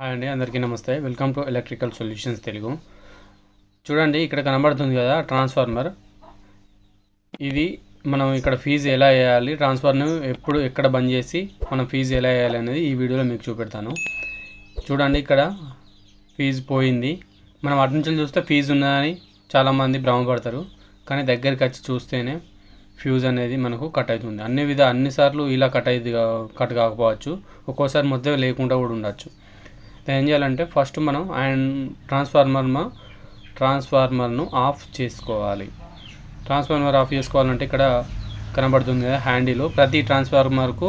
Hi అండి అందరికీ నమస్తే. Welcome to electrical solutions Telugu. చూడండి ఇక్కడ కనబడుతుంది కదా ట్రాన్స్ఫార్మర్ ఇది మనం ఇక్కడ ఫీజు ఎలా వేయాలి ట్రాన్స్ఫార్మర్ ఎప్పుడు ఎక్కడ బంద్ చేసి మనం ఫీజు ఎలా వేయాలి అనేది ఈ వీడియోలో మీకు చూపెడతాను. చూడండి ఇక్కడ ఫీజు పోయింది. మనం అటు నుంచి చూస్తే ఫీజు ఉన్నదని చాలామంది భ్రమపడతారు. కానీ దగ్గరికి వచ్చి చూస్తేనే ఫ్యూజ్ అనేది మనకు కట్ అవుతుంది. అన్ని విధ అన్నిసార్లు ఇలా కట్ అయింది కట్ కాకపోవచ్చు. ఒక్కోసారి మొత్తం లేకుండా కూడా ఉండొచ్చు. ఏం చేయాలంటే ఫస్ట్ మనం అండ్ ట్రాన్స్ఫార్మర్ ట్రాన్స్ఫార్మర్ను ఆఫ్ చేసుకోవాలి. ట్రాన్స్ఫార్మర్ ఆఫ్ చేసుకోవాలంటే ఇక్కడ కనబడుతుంది కదా హ్యాండిల్. ప్రతి ట్రాన్స్ఫార్మర్కు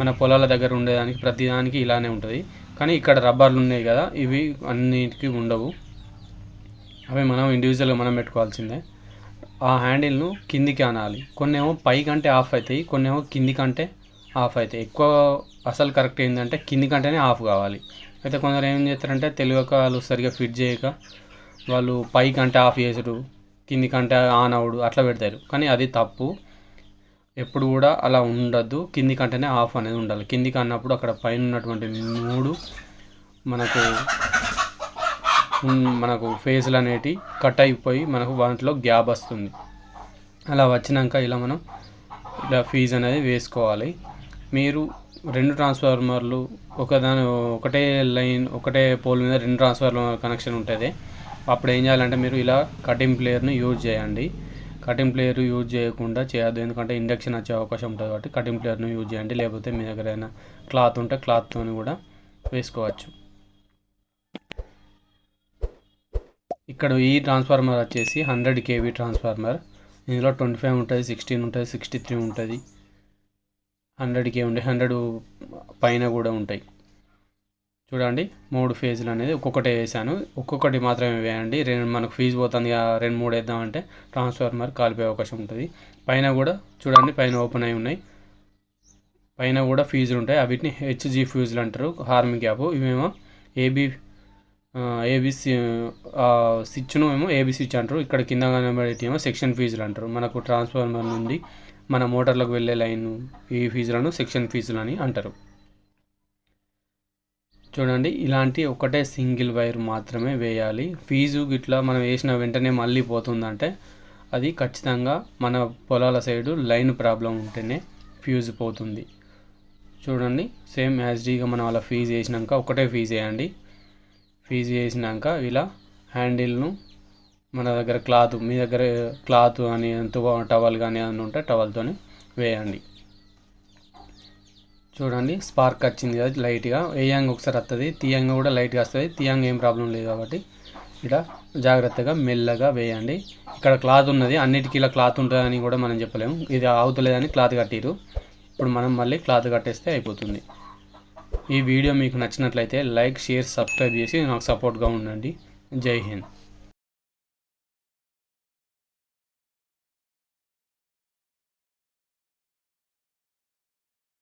మన పొలాల దగ్గర ఉండేదానికి ప్రతి దానికి ఇలానే ఉంటుంది. కానీ ఇక్కడ రబ్బర్లు ఉన్నాయి కదా ఇవి అన్నిటికీ ఉండవు. అవి మనం ఇండివిజువల్గా మనం పెట్టుకోవాల్సిందే. ఆ హ్యాండిల్ను కిందికి అనాలి. కొన్ని ఏమో పై కంటే ఆఫ్ అవుతాయి కొన్ని ఏమో కింది కంటే ఆఫ్ అవుతాయి ఎక్కువ అసలు కరెక్ట్ ఏంటంటే కింది కంటేనే ఆఫ్ కావాలి. అయితే కొందరు ఏం చేస్తారంటే తెలియక వాళ్ళు సరిగా ఫిట్ చేయక వాళ్ళు పైకి అంటే ఆఫ్ చేసుడు కిందికంటే ఆన్ అవుడు అట్లా పెడతారు. కానీ అది తప్పు. ఎప్పుడు కూడా అలా ఉండద్దు. కింది కంటేనే ఆఫ్ అనేది ఉండాలి. కిందికి అన్నప్పుడు అక్కడ పైన ఉన్నటువంటి మూడు మనకు మనకు ఫేజ్లు అనేటివి కట్ అయిపోయి మనకు వాటిలో గ్యాప్ వస్తుంది. అలా వచ్చినాక ఇలా మనం ఇలా ఫీజ్ అనేది వేసుకోవాలి. మీరు రెండు ట్రాన్స్ఫార్మర్లు ఒకదాని ఒకటే లైన్ ఒకటే పోల్ మీద రెండు ట్రాన్స్ఫార్మర్ కనెక్షన్ ఉంటుంది. అప్పుడు ఏం చేయాలంటే మీరు ఇలా కటింగ్ ప్లేయర్ని యూజ్ చేయండి. కటింగ్ ప్లేయర్ యూజ్ చేయకుండా చేయొద్దు. ఎందుకంటే ఇండక్షన్ వచ్చే అవకాశం ఉంటుంది కాబట్టి కటింగ్ ప్లేయర్ను యూజ్ చేయండి. లేకపోతే మీ దగ్గర ఏదైనా క్లాత్ ఉంటే క్లాత్తో కూడా వేసుకోవచ్చు. ఇక్కడ ఈ ట్రాన్స్ఫార్మర్ వచ్చేసి హండ్రెడ్ కేవీ ట్రాన్స్ఫార్మర్ ఇందులో ట్వంటీ ఫైవ్ ఉంటుంది సిక్స్టీన్ ఉంటుంది సిక్స్టీ త్రీ ఉంటుంది. హండ్రెడ్కే ఉండే హండ్రెడ్ పైన కూడా ఉంటాయి. చూడండి మూడు ఫేజ్లు అనేది ఒక్కొక్కటి వేసాను. ఒక్కొక్కటి మాత్రమే వేయండి. రెండు మనకు ఫీజు పోతుంది రెండు మూడు వేద్దామంటే ట్రాన్స్ఫార్మర్ కాలిపోయే అవకాశం ఉంటుంది. పైన కూడా చూడండి పైన ఓపెన్ అయి ఉన్నాయి. పైన కూడా ఫీజులు ఉంటాయి. వీటిని హెచ్జీ ఫ్యూజులు అంటారు హార్మింగ్ యాప్ ఇవేమో ఏబీ ఏబిసి స్విచ్ను ఏమో ఏబీ స్విచ్ అంటారు. ఇక్కడ కింద కనబడేటి ఏమో సెక్షన్ ఫీజులు అంటారు. మనకు ట్రాన్స్ఫార్మర్ నుండి మన మోటార్లకు వెళ్ళే లైన్ ఈ ఫీజులను సెక్షన్ ఫీజులు అని అంటారు. చూడండి ఇలాంటి ఒకటే సింగిల్ వైర్ మాత్రమే వేయాలి. ఫీజు గిట్లా మనం వేసిన వెంటనే మళ్ళీ పోతుందంటే అది ఖచ్చితంగా మన పొలాల సైడు లైన్ ప్రాబ్లం ఉంటేనే ఫ్యూజ్ పోతుంది. చూడండి సేమ్ యాజ్డీగా మనం అలా ఫీజు వేసినాక ఒకటే ఫీజు వేయండి. ఫీజు వేసినాక ఇలా హ్యాండిల్ను మన దగ్గర క్లాత్ మీ దగ్గర క్లాత్ కానీ ఎంతో టవల్ కానీ ఏమైనా ఉంటే టవల్తోని వేయండి. చూడండి స్పార్క్ వచ్చింది కదా లైట్గా. వేయంగా ఒకసారి వస్తుంది తీయంగా కూడా లైట్గా వస్తుంది. తీయంగా ఏం ప్రాబ్లం లేదు కాబట్టి ఇలా జాగ్రత్తగా మెల్లగా వేయండి. ఇక్కడ క్లాత్ ఉన్నది. అన్నిటికీ ఇలా క్లాత్ ఉంటుందని కూడా మనం చెప్పలేము. ఇది అవుతలేదని క్లాత్ కట్టిరు ఇప్పుడు మనం మళ్ళీ క్లాత్ కట్టేస్తే అయిపోతుంది. ఈ వీడియో మీకు నచ్చినట్లయితే లైక్ షేర్ సబ్స్క్రైబ్ చేసి నాకు సపోర్ట్గా ఉండండి. జై హింద్.